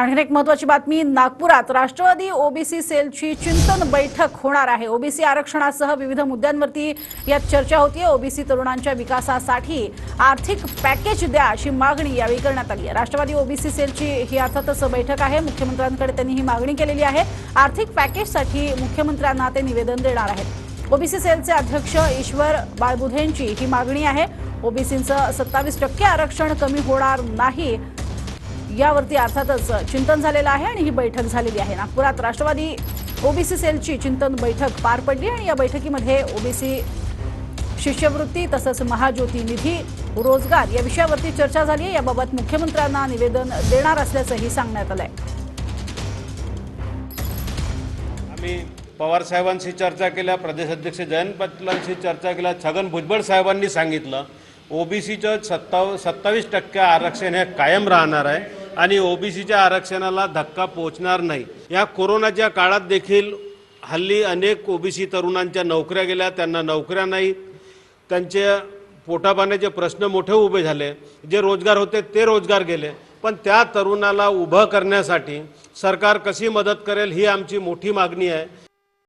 आणखी एक महत्वाची बातमी नागपुरात राष्ट्रवादी ओबीसी सेलची चिंतन बैठक होणार आहे. ओबीसी आरक्षणासह विविध मुद्द्यांवरती यात चर्चा होती ओबीसी तरुणांच्या विकासासाठी आर्थिक पॅकेज द्या अशी मागणी यावेळी करण्यात आली आहे राष्ट्रवादी ओबीसी सेलची ही अर्थातच बैठक आहे. मुख्यमंत्र्यांकडे त्यांनी ही मागणी केलेली आहे. आर्थिक पॅकेजसाठी मुख्यमंत्र्यांना ते निवेदन देणार आहेत. ओबीसी सेलचे अध्यक्ष ईश्वर बाळबुधेंची ही मागणी आहे. ओबीसींचं सत्तावीस टक्के आरक्षण कमी होणार नाही यावरती अर्थातच चिंतन झालेलं आहे आणि ही बैठक झालेली आहे. नागपुरात राष्ट्रवादी ओबीसी सेलची चिंतन बैठक पार पडली आणि या बैठकीमध्ये ओबीसी शिष्यवृत्ती तसंच महाज्योती निधी रोजगार या विषयावरती चर्चा झाली आहे. याबाबत मुख्यमंत्र्यांना निवेदन देणार असल्याचंही सांगण्यात आलंय. आम्ही पवार साहेबांशी चर्चा केल्या प्रदेशाध्यक्ष जयंत पाटलांशी चर्चा केल्या छगन भुजबळ साहेबांनी सांगितलं ओबीसीचं सत्ताव सत्तावीस टक्के आरक्षण हे कायम राहणार आहे. आणि ओबीसीच्या आरक्षणाला धक्का पोहोचणार नाही. या कोरोनाच्या काळात देखील हल्ली अनेक ओबीसी तरुणांच्या नोकऱ्या गेल्या त्यांना नोकऱ्या नाही. त्यांचे पोटापाण्याचे प्रश्न मोठे उभे झाले. जे रोजगार होते ते रोजगार गेले. पण त्या तरुणाला उभं करण्यासाठी सरकार कशी मदत करेल ही आमची मोठी मागणी आहे.